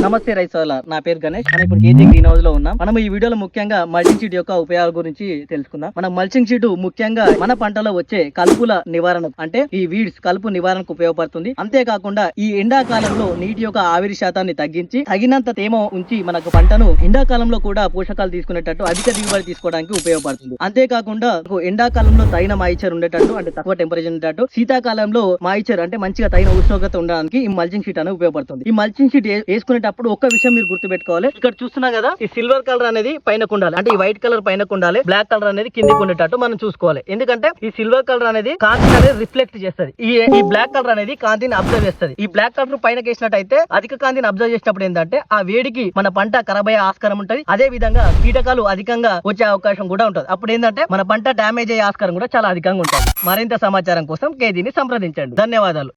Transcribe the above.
నమస్తే రైతుల నా పేరు గణేష్. మనం ఇప్పుడు కేజీ గ్రీన్ హౌస్లో ఉన్నాం. మనం ఈ వీడియోలో ముఖ్యంగా మల్చింగ్ షీట్ యొక్క ఉపయోగాల గురించి తెలుసుకుందాం. మనం మల్చింగ్ షీట్ ముఖ్యంగా మన పంటలో వచ్చే కలుపుల నివారణ అంటే ఈ వీడ్స్ కలుపు నివారణకు ఉపయోగపడుతుంది. అంతేకాకుండా ఈ ఎండాకాలంలో నీటి యొక్క ఆవిరి శాతాన్ని తగ్గించి తగినంత తేమ ఉంచి మనకు పంటను ఎండాకాలంలో కూడా పోషకాలు తీసుకునేటట్టు అధిక దిగుబడి తీసుకోవడానికి ఉపయోగపడుతుంది. అంతేకాకుండా ఎండాకాలంలో తగిన మాయిచర్ ఉండేటట్టు అంటే తక్కువ టెంపరేచర్ ఉండేటట్టు శీతాకాలంలో మాయిచర్ అంటే మంచిగా తగిన ఉష్ణోగ్రత ఉండడానికి ఈ మల్చింగ్ షీట్ అనేది ఉపయోగపడుతుంది. ఈ మల్చింగ్ షీట్ వేసుకునే అంటే అప్పుడు ఒక్క విషయం మీరు గుర్తుపెట్టుకోవాలి. ఇక్కడ చూస్తున్నా కదా ఈ సిల్వర్ కలర్ అనేది పైన ఉండాలి అంటే ఈ వైట్ కలర్ పైన ఉండాలి బ్లాక్ కలర్ అనేది కిందికి ఉండేటట్టు మనం చూసుకోవాలి. ఎందుకంటే ఈ సిల్వర్ కలర్ అనేది కాంతి అనేది రిఫ్లెక్ట్ చేస్తుంది. ఈ ఈ బ్లాక్ కలర్ అనేది కాంతిని అబ్జర్వ్ చేస్తుంది. ఈ బ్లాక్ కలర్ పైన వేసినట్టయితే అధిక కాంతిని అబ్జర్వ్ చేసినప్పుడు ఏంటంటే ఆ వేడికి మన పంట ఖరాబ్ అయ్యే ఆస్కారం ఉంటుంది. అదే విధంగా కీటకాలు అధికంగా వచ్చే అవకాశం కూడా ఉంటుంది. అప్పుడు ఏంటంటే మన పంట డ్యామేజ్ అయ్యే ఆస్కారం కూడా చాలా అధికంగా ఉంటుంది. మరింత సమాచారం కోసం కేజీని సంప్రదించండి. ధన్యవాదాలు.